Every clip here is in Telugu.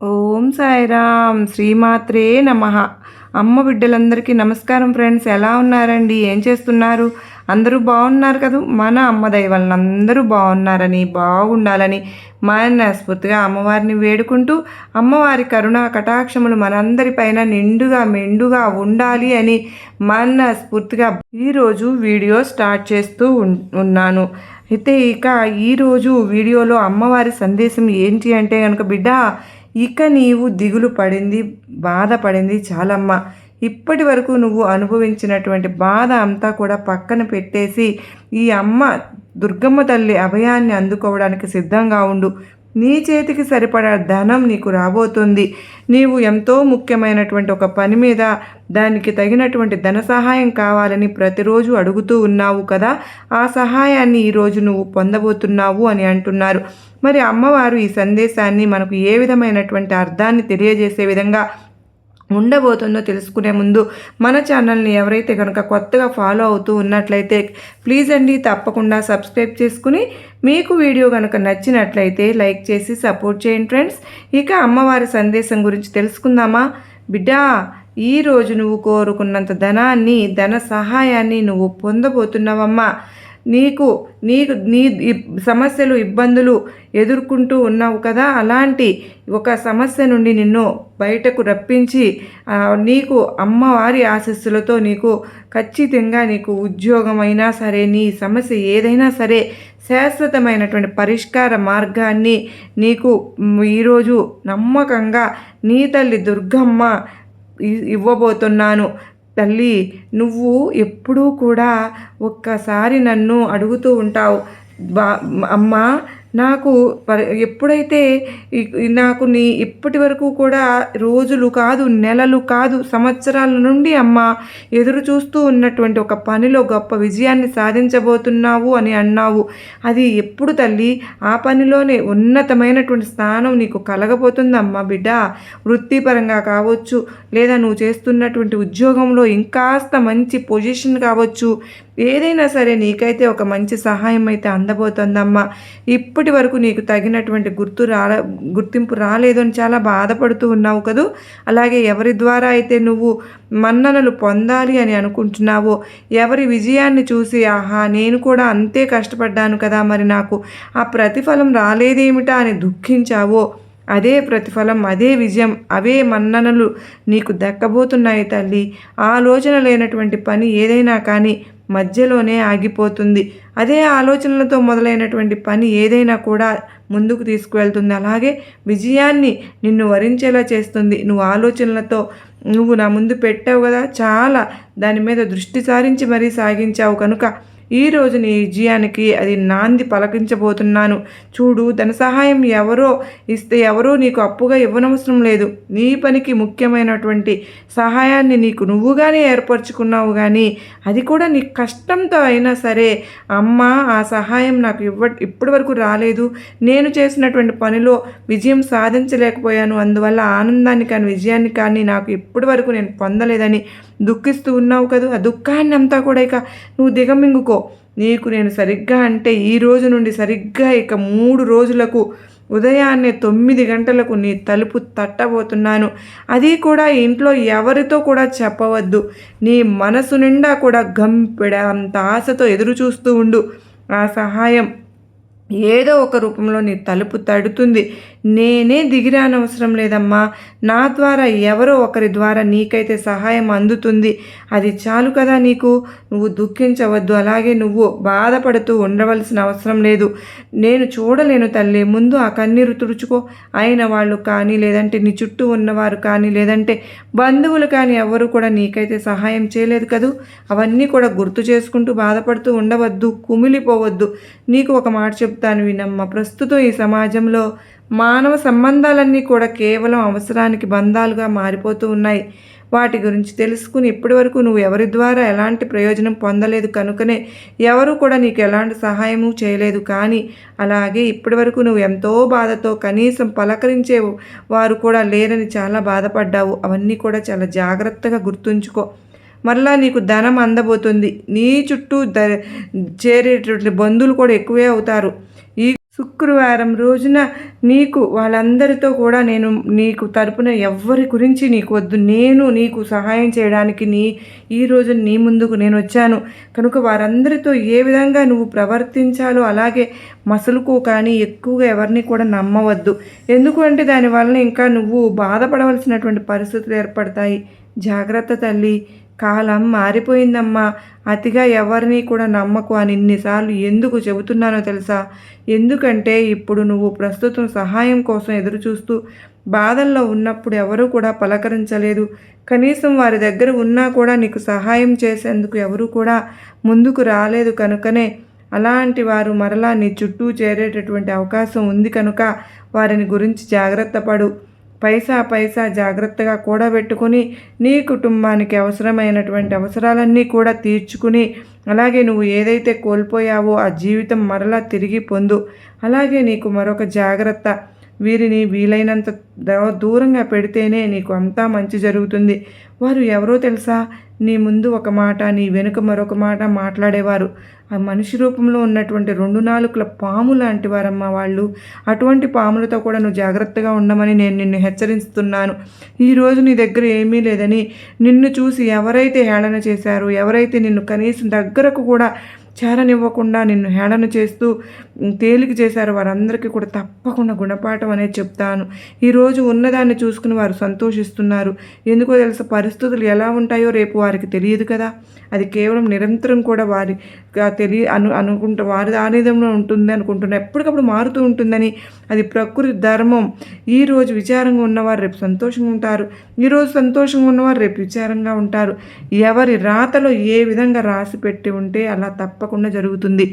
ఓం సాయిరామ్. శ్రీమాత్రే నమ. అమ్మ బిడ్డలందరికీ నమస్కారం ఫ్రెండ్స్. ఎలా ఉన్నారండి? ఏం చేస్తున్నారు? అందరూ బాగున్నారు కదా? మన అమ్మ దైవాలను అందరూ బాగున్నారని బాగుండాలని మనస్ఫూర్తిగా అమ్మవారిని వేడుకుంటూ అమ్మవారి కరుణ కటాక్షములు మనందరిపైన నిండుగా మెండుగా ఉండాలి అని మనస్ఫూర్తిగా ఈరోజు వీడియో స్టార్ట్ చేస్తూ ఉన్నాను. అయితే ఇక ఈరోజు వీడియోలో అమ్మవారి సందేశం ఏంటి అంటే కనుక బిడ్డ ఇక నీవు దిగులు పడింది బాధపడింది చాలమ్మ. ఇప్పటి వరకు నువ్వు అనుభవించినటువంటి బాధ అంతా కూడా పక్కన పెట్టేసి ఈ అమ్మ దుర్గమ్మ తల్లి అభయాన్ని అందుకోవడానికి సిద్ధంగా ఉండు. నీ చేతికి సరిపడా ధనం నీకు రాబోతుంది. నీవు ఎంతో ముఖ్యమైనటువంటి ఒక పని మీద దానికి తగినటువంటి ధన సహాయం కావాలని ప్రతిరోజు అడుగుతూ ఉన్నావు కదా. ఆ సహాయాన్ని ఈరోజు నువ్వు పొందబోతున్నావు అని అంటున్నారు. మరి అమ్మవారు ఈ సందేశాన్ని మనకు ఏ విధమైనటువంటి అర్థాన్ని తెలియజేసే విధంగా ఉండబోతుందో తెలుసుకునే ముందు మన ఛానల్ని ఎవరైతే కనుక కొత్తగా ఫాలో అవుతూ ఉన్నట్లయితే ప్లీజ్ అండి తప్పకుండా సబ్స్క్రైబ్ చేసుకుని మీకు వీడియో కనుక నచ్చినట్లయితే లైక్ చేసి సపోర్ట్ చేయండి ఫ్రెండ్స్. ఇక అమ్మవారి సందేశం గురించి తెలుసుకుందామా? బిడ్డా ఈరోజు నువ్వు కోరుకున్నంత ధనాన్ని ధన సహాయాన్ని నువ్వు పొందబోతున్నావమ్మా. నీకు నీకు నీ సమస్యలు ఇబ్బందులు ఎదుర్కొంటూ ఉన్నావు కదా? అలాంటి ఒక సమస్య నుండి నిన్ను బయటకు రప్పించి నీకు అమ్మవారి ఆశస్సులతో నీకు ఖచ్చితంగా నీకు ఉద్యోగమైనా సరే నీ సమస్య ఏదైనా సరే శాశ్వతమైనటువంటి పరిష్కార మార్గాన్ని నీకు ఈరోజు నమ్మకంగా నీ తల్లి దుర్గమ్మ ఇ- ఇవ్వబోతున్నాను. తల్లి నువ్వు ఎప్పుడూ కూడా ఒక్కసారి నన్ను అడుగుతూ ఉంటావు. బా అమ్మా నాకు ఎప్పుడైతే నాకు నీ ఇప్పటి వరకు కూడా రోజులు కాదు నెలలు కాదు సంవత్సరాల నుండి అమ్మ ఎదురు చూస్తూ ఉన్నటువంటి ఒక పనిలో గొప్ప విజయాన్ని సాధించబోతున్నావు అని అన్నావు. అది ఎప్పుడు తల్లి? ఆ పనిలోనే ఉన్నతమైనటువంటి స్థానం నీకు కలగబోతుందమ్మా బిడ్డ. వృత్తిపరంగా కావచ్చు లేదా నువ్వు చేస్తున్నటువంటి ఉద్యోగంలో ఇంకాస్త మంచి పొజిషన్ కావచ్చు. ఏదైనా సరే నీకైతే ఒక మంచి సహాయం అయితే అందబోతుందమ్మా. ఇప్పటి వరకు నీకు తగినటువంటి గుర్తు రాలే గుర్తింపు రాలేదు అని చాలా బాధపడుతూ ఉన్నావు కదూ? అలాగే ఎవరి ద్వారా అయితే నువ్వు మన్ననలు పొందాలి అని అనుకుంటున్నావో ఎవరి విజయాన్ని చూసి ఆహా నేను కూడా అంతే కష్టపడ్డాను కదా మరి నాకు ఆ ప్రతిఫలం రాలేదేమిటా అని దుఃఖించావో అదే ప్రతిఫలం అదే విజయం అవే మన్ననలు నీకు దక్కబోతున్నాయి తల్లి. ఆలోచన లేనటువంటి పని ఏదైనా కానీ మధ్యలోనే ఆగిపోతుంది. అదే ఆలోచనలతో మొదలైనటువంటి పని ఏదైనా కూడా ముందుకు తీసుకువెళ్తుంది. అలాగే విజయాన్ని నిన్ను వరించేలా చేస్తుంది. నువ్వు ఆలోచనలతో నువ్వు నా ముందు పెట్టావు కదా చాలా దాని మీద దృష్టి సారించి మరీ సాగించావు కనుక ఈరోజు నీ విజయానికి అది నాంది పలకించబోతున్నాను చూడు ధన సహాయం ఎవరో ఇస్తే ఎవరో నీకు అప్పుగా ఇవ్వనవసరం లేదు. నీ పనికి ముఖ్యమైనటువంటి సహాయాన్ని నీకు నువ్వుగానే ఏర్పరచుకున్నావు కానీ అది కూడా నీ కష్టంతో అయినా సరే అమ్మ ఆ సహాయం నాకు ఇవ్వ ఇప్పటి వరకు రాలేదు. నేను చేసినటువంటి పనిలో విజయం సాధించలేకపోయాను. అందువల్ల ఆనందాన్ని కానీ విజయాన్ని కానీ నాకు ఇప్పటి వరకు నేను పొందలేదని దుఃఖిస్తూ ఉన్నావు కదా? ఆ దుఃఖాన్ని అంతా కూడా ఇక నువ్వు దిగమింగుకో. నీకు నేను సరిగ్గా అంటే ఈ రోజు నుండి సరిగ్గా ఇక మూడు రోజులకు ఉదయాన్నే తొమ్మిది గంటలకు నీ తలుపు తట్టబోతున్నాను. అది కూడా ఇంట్లో ఎవరితో కూడా చెప్పవద్దు. నీ మనసు నిండా కూడా గంపెడ అంత ఆశతో ఎదురు చూస్తూ ఉండు. ఆ సహాయం ఏదో ఒక రూపంలో నీ తలుపు తడుతుంది. నేనే దిగిరానవసరం లేదమ్మా. నా ద్వారా ఎవరో ఒకరి ద్వారా నీకైతే సహాయం అందుతుంది. అది చాలు కదా నీకు? నువ్వు దుఃఖించవద్దు. అలాగే నువ్వు బాధపడుతూ ఉండవలసిన అవసరం లేదు. నేను చూడలేను తల్లి. ముందు ఆ కన్నీరు తుడుచుకో. అయిన వాళ్ళు కానీ లేదంటే నీ చుట్టూ ఉన్నవారు కానీ లేదంటే బంధువులు కానీ ఎవరు కూడా నీకైతే సహాయం చేయలేదు కదూ? అవన్నీ కూడా గుర్తు చేసుకుంటూ బాధపడుతూ ఉండవద్దు. కుమిలిపోవద్దు. నీకు ఒక మాట చెప్తాను వినమ్మ. ప్రస్తుతం ఈ సమాజంలో మానవ సంబంధాలన్నీ కూడా కేవలం అవసరానికి బంధాలుగా మారిపోతూ ఉన్నాయి. వాటి గురించి తెలుసుకుని ఇప్పటి వరకు నువ్వు ఎవరి ద్వారా ఎలాంటి ప్రయోజనం పొందలేదు కనుకనే ఎవరు కూడా నీకు ఎలాంటి సహాయము చేయలేదు. కానీ అలాగే ఇప్పటి వరకు నువ్వు ఎంతో బాధతో కనీసం పలకరించే వారు కూడా లేరని చాలా బాధపడ్డావు. అవన్నీ కూడా చాలా జాగ్రత్తగా గుర్తుంచుకో. మరలా నీకు ధనం అందబోతుంది. నీ చుట్టూ ద చేరేటువంటి బంధువులు కూడా ఎక్కువే అవుతారు. శుక్రవారం రోజున నీకు వాళ్ళందరితో కూడా నేను నీకు తరపున ఎవ్వరి గురించి నీకు వద్దు. నేను నీకు సహాయం చేయడానికి నీ ఈ రోజు నీ ముందుకు నేను వచ్చాను. కనుక వారందరితో ఏ విధంగా నువ్వు ప్రవర్తించాలో అలాగే మసలుకు కానీ ఎక్కువగా ఎవరిని కూడా నమ్మవద్దు. ఎందుకంటే దానివల్ల ఇంకా నువ్వు బాధపడవలసినటువంటి పరిస్థితులు ఏర్పడతాయి. జాగ్రత్త తల్లి కాలం మారిపోయిందమ్మా. అతిగా ఎవరిని కూడా నమ్మకు అని ఇన్నిసార్లు ఎందుకు చెబుతున్నానో తెలుసా? ఎందుకంటే ఇప్పుడు నువ్వు ప్రస్తుతం సహాయం కోసం ఎదురుచూస్తూ బాధల్లో ఉన్నప్పుడు ఎవరూ కూడా పలకరించలేదు. కనీసం వారి దగ్గర ఉన్నా కూడా నీకు సహాయం చేసేందుకు ఎవరూ కూడా ముందుకు రాలేదు కనుకనే. అలాంటి వారు మరలా నీ చుట్టూ చేరేటటువంటి అవకాశం ఉంది కనుక వారిని గురించి జాగ్రత్త పడు. పైసా పైసా జాగ్రత్తగా కూడబెట్టుకుని నీ కుటుంబానికి అవసరమైనటువంటి అవసరాలన్నీ కూడా తీర్చుకుని అలాగే నువ్వు ఏదైతే కోల్పోయావో ఆ జీవితం మరలా తిరిగి పొందు. అలాగే నీకు మరొక జాగ్రత్త వీరిని వీలైనంత దూరంగా పెడితేనే నీకు అంతా మంచి జరుగుతుంది. వారు ఎవరో తెలుసా? నీ ముందు ఒక మాట నీ వెనుక మరొక మాట మాట్లాడేవారు. ఆ మనిషి రూపంలో ఉన్నటువంటి రెండు నాలుగుల పాము లాంటి వారమ్మ వాళ్ళు. అటువంటి పాములతో కూడా నువ్వు జాగ్రత్తగా ఉండమని నేను నిన్ను హెచ్చరిస్తున్నాను. ఈరోజు నీ దగ్గర ఏమీ లేదని నిన్ను చూసి ఎవరైతే హేళన చేశారో ఎవరైతే నిన్ను కనీసం దగ్గరకు కూడా చేరనివ్వకుండా నిన్ను హేళన చేస్తూ తేలిక చేశారు వారందరికీ కూడా తప్పకుండా గుణపాఠం అనేది చెప్తాను. ఈరోజు ఉన్నదాన్ని చూసుకుని వారు సంతోషిస్తున్నారు. ఎందుకో తెలుసా పరిస్థితులు ఎలా ఉంటాయో రేపు వారికి తెలియదు కదా. అది కేవలం నిరంతరం కూడా వారి తెలియ అను అనుకుంటు వారి ఆనందంలో ఉంటుంది అనుకుంటున్నారు ఎప్పటికప్పుడు మారుతూ ఉంటుందని అది ప్రకృతి ధర్మం. ఈరోజు విచారంగా ఉన్నవారు రేపు సంతోషంగా ఉంటారు. ఈరోజు సంతోషంగా ఉన్నవారు రేపు విచారంగా ఉంటారు. ఎవరి రాతలో ఏ విధంగా రాసి పెట్టి ఉంటే అలా తప్ప తప్పకుండా జరుగుతుంది.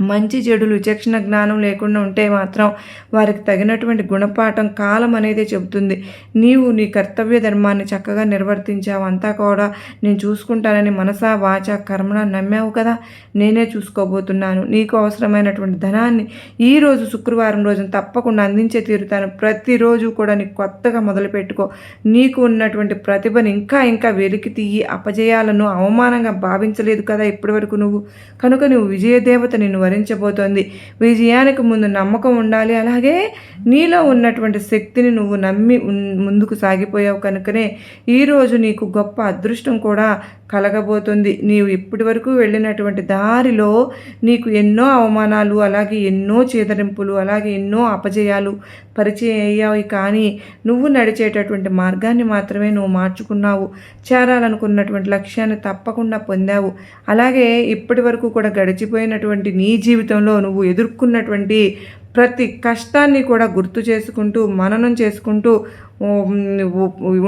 మంచి చెడులు విచక్షణ జ్ఞానం లేకుండా ఉంటే మాత్రం వారికి తగినటువంటి గుణపాఠం కాలం అనేది చెబుతుంది. నీవు నీ కర్తవ్య ధర్మాన్ని చక్కగా నిర్వర్తించావు. అంతా కూడా నేను చూసుకుంటానని మనసా వాచ కర్మణ నమ్మావు కదా? నేనే చూసుకోబోతున్నాను. నీకు అవసరమైనటువంటి ధనాన్ని ఈరోజు శుక్రవారం రోజున తప్పకుండా అందించే తీరుతాను. ప్రతిరోజు కూడా నీకు కొత్తగా మొదలుపెట్టుకో. నీకు ఉన్నటువంటి ప్రతిభను ఇంకా ఇంకా వెలికి తీయి. అపజయాలను అవమానంగా భావించలేదు కదా ఇప్పటివరకు నువ్వు. కనుక నువ్వు విజయదేవత నిన్ను వరించబోతోంది. విజయానికి ముందు నమ్మకం ఉండాలి. అలాగే నీలో ఉన్నటువంటి శక్తిని నువ్వు నమ్మి ముందుకు సాగిపోయావు కనుకనే ఈరోజు నీకు గొప్ప అదృష్టం కూడా కలగబోతుంది. నీవు ఇప్పటి వరకు వెళ్ళినటువంటి దారిలో నీకు ఎన్నో అవమానాలు అలాగే ఎన్నో చేదరింపులు అలాగే ఎన్నో అపజయాలు పరిచయం అయ్యావు కానీ నువ్వు నడిచేటటువంటి మార్గాన్ని మాత్రమే నువ్వు మార్చుకున్నావు. చేరాలనుకున్నటువంటి లక్ష్యాన్ని తప్పకుండా పొందావు. అలాగే ఇప్పటి వరకు కూడా గడిచిపోయినటువంటి నీ జీవితంలో నువ్వు ఎదుర్కొన్నటువంటి ప్రతి కష్టాన్ని కూడా గుర్తు చేసుకుంటూ మననం చేసుకుంటూ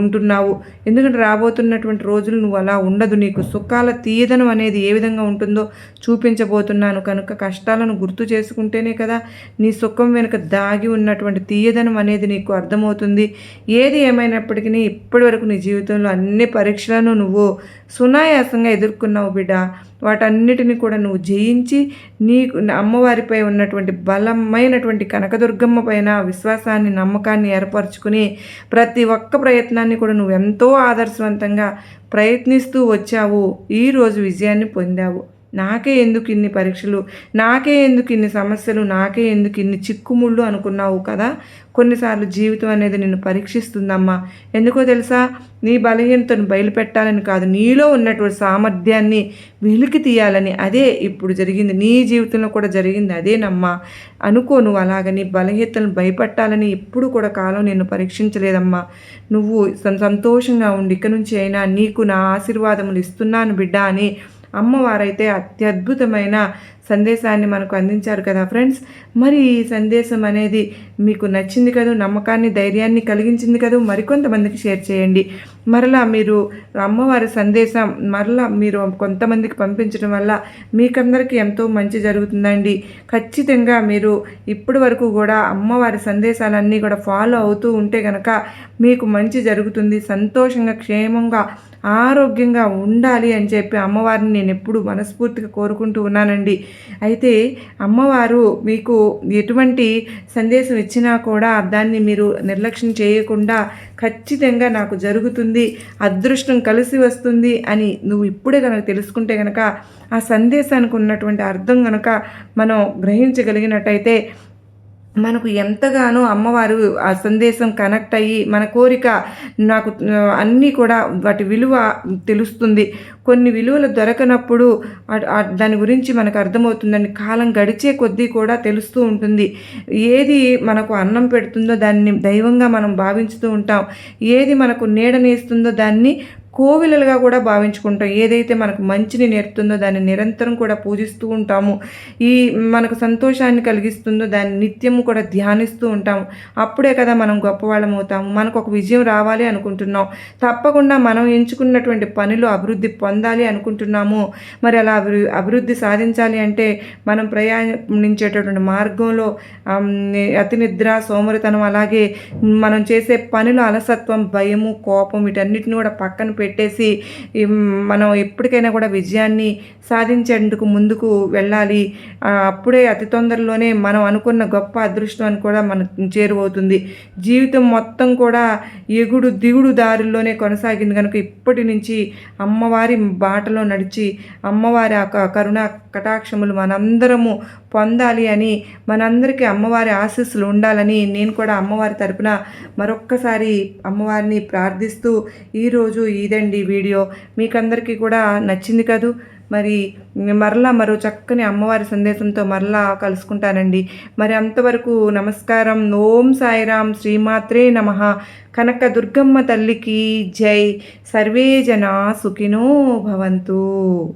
ఉంటున్నావు. ఎందుకంటే రాబోతున్నటువంటి రోజులు నువ్వు అలా ఉండదు. నీకు సుఖాల తీయదనం అనేది ఏ విధంగా ఉంటుందో చూపించబోతున్నాను. కనుక కష్టాలను గుర్తు చేసుకుంటేనే కదా నీ సుఖం వెనుక దాగి ఉన్నటువంటి తీయదనం అనేది నీకు అర్థమవుతుంది. ఏది ఏమైనప్పటికీ ఇప్పటి వరకు నీ జీవితంలో అన్ని పరీక్షలను నువ్వు సునాయాసంగా ఎదుర్కొన్నావు బిడ్డ. వాటన్నిటిని కూడా నువ్వు జయించి నీకు అమ్మవారిపై ఉన్నటువంటి బలమైన అయినటువంటి కనకదుర్గమ్మ పైన విశ్వాసాన్ని నమ్మకాన్ని ఏర్పరచుకుని ప్రతి ఒక్క ప్రయత్నాన్ని కూడా నువ్వు ఎంతో ఆదర్శవంతంగా ప్రయత్నిస్తూ వచ్చావు. ఈరోజు విజయాన్ని పొందావు. నాకే ఎందుకు ఇన్ని పరీక్షలు? నాకే ఎందుకు ఇన్ని సమస్యలు? నాకే ఎందుకు ఇన్ని చిక్కుముళ్ళు అనుకున్నావు కదా? కొన్నిసార్లు జీవితం అనేది నిన్ను పరీక్షిస్తుందమ్మా. ఎందుకో తెలుసా? నీ బలహీనతను బయలుపెట్టాలని కాదు నీలో ఉన్నటువంటి సామర్థ్యాన్ని వెలికి తీయాలని. అదే ఇప్పుడు జరిగింది. నీ జీవితంలో కూడా జరిగింది అదేనమ్మా అనుకో నువ్వు అలాగ. నీ బలహీనతను భయపెట్టాలని ఎప్పుడు కూడా కాలం నిన్ను పరీక్షించలేదమ్మా. నువ్వు సంతోషంగా ఉండి ఇక నుంచి అయినా నీకు నా ఆశీర్వాదములు ఇస్తున్నాను బిడ్డ అని అమ్మవారైతే అత్యద్భుతమైన సందేశాన్ని మనకు అందించారు కదా ఫ్రెండ్స్. మరి ఈ సందేశం అనేది మీకు నచ్చింది కదా నమ్మకాన్ని ధైర్యాన్ని కలిగించింది కదా మరికొంతమందికి షేర్ చేయండి. మరలా మీరు అమ్మవారి సందేశం మరలా మీరు కొంతమందికి పంపించడం వల్ల మీకందరికీ ఎంతో మంచి జరుగుతుందండి. ఖచ్చితంగా మీరు ఇప్పటి వరకు కూడా అమ్మవారి సందేశాలన్నీ కూడా ఫాలో అవుతూ ఉంటే కనుక మీకు మంచి జరుగుతుంది. సంతోషంగా క్షేమంగా ఆరోగ్యంగా ఉండాలి అని చెప్పి అమ్మవారిని నేను ఎప్పుడు మనస్ఫూర్తిగా కోరుకుంటూ ఉన్నానండి. అయితే అమ్మవారు మీకు ఎటువంటి సందేశం ఇచ్చినా కూడా దాన్ని మీరు నిర్లక్ష్యం చేయకుండా ఖచ్చితంగా నాకు జరుగుతుంది అదృష్టం కలిసి వస్తుంది అని నువ్వు ఇప్పుడే కనుక తెలుసుకుంటే కనుక ఆ సందేశానికి ఉన్నటువంటి అర్థం కనుక మనం గ్రహించగలిగినట్టయితే మనకు ఎంతగానో అమ్మవారు ఆ సందేశం కనెక్ట్ అయ్యి మన కోరిక నాకు అన్నీ కూడా వాటి విలువ తెలుస్తుంది. కొన్ని విలువలు దొరకనప్పుడు దాని గురించి మనకు అర్థమవుతుందండి కాలం గడిచే కొద్దీ కూడా తెలుస్తూ ఉంటుంది. ఏది మనకు అన్నం పెడుతుందో దాన్ని దైవంగా మనం భావించుతూ ఉంటాం. ఏది మనకు నీడనేస్తుందో దాన్ని కోవిలలుగా కూడా భావించుకుంటాం. ఏదైతే మనకు మంచిని నేర్పుతుందో దాన్ని నిరంతరం కూడా పూజిస్తూ ఉంటాము. ఈ మనకు సంతోషాన్ని కలిగిస్తుందో దాన్ని నిత్యము కూడా ధ్యానిస్తూ ఉంటాము. అప్పుడే కదా మనం గొప్పవాళ్ళం అవుతాము. మనకు ఒక విజయం రావాలి అనుకుంటున్నాం. తప్పకుండా మనం ఎంచుకున్నటువంటి పనిలో అభివృద్ధి పొందాలి అనుకుంటున్నాము. మరి అలా అభి అభివృద్ధి సాధించాలి అంటే మనం ప్రయాణించేటటువంటి మార్గంలో అతినిద్ర అతి నిద్ర సోమరితనం అలాగే మనం చేసే పనిలో అలసత్వం భయము కోపం వీటన్నిటిని కూడా పక్కన పెట్టేసి మనం ఎప్పటికైనా కూడా విజయాన్ని సాధించేందుకు ముందుకు వెళ్ళాలి. అప్పుడే అతి తొందరలోనే మనం అనుకున్న గొప్ప అదృష్టం అని కూడా మనకు చేరువవుతుంది. జీవితం మొత్తం కూడా ఎగుడు దిగుడు దారుల్లోనే కొనసాగింది కనుక ఇప్పటి నుంచి అమ్మవారి బాటలో నడిచి అమ్మవారి ఆ కరుణ కటాక్షములు మనందరము పొందాలి అని మనందరికీ అమ్మవారి ఆశీస్సులు ఉండాలని నేను కూడా అమ్మవారి తరపున మరొక్కసారి అమ్మవారిని ప్రార్థిస్తూ ఈరోజు ఇదండి వీడియో. మీకందరికీ కూడా నచ్చింది కదూ? మరి మరలా మరో చక్కని అమ్మవారి సందేశంతో మరలా కలుసుకుంటానండి. మరి అంతవరకు నమస్కారం. ఓం సాయిరాం శ్రీమాత్రే నమ. కనక దుర్గమ్మ తల్లికి జై. సర్వే జనా సుఖినో భవంతు.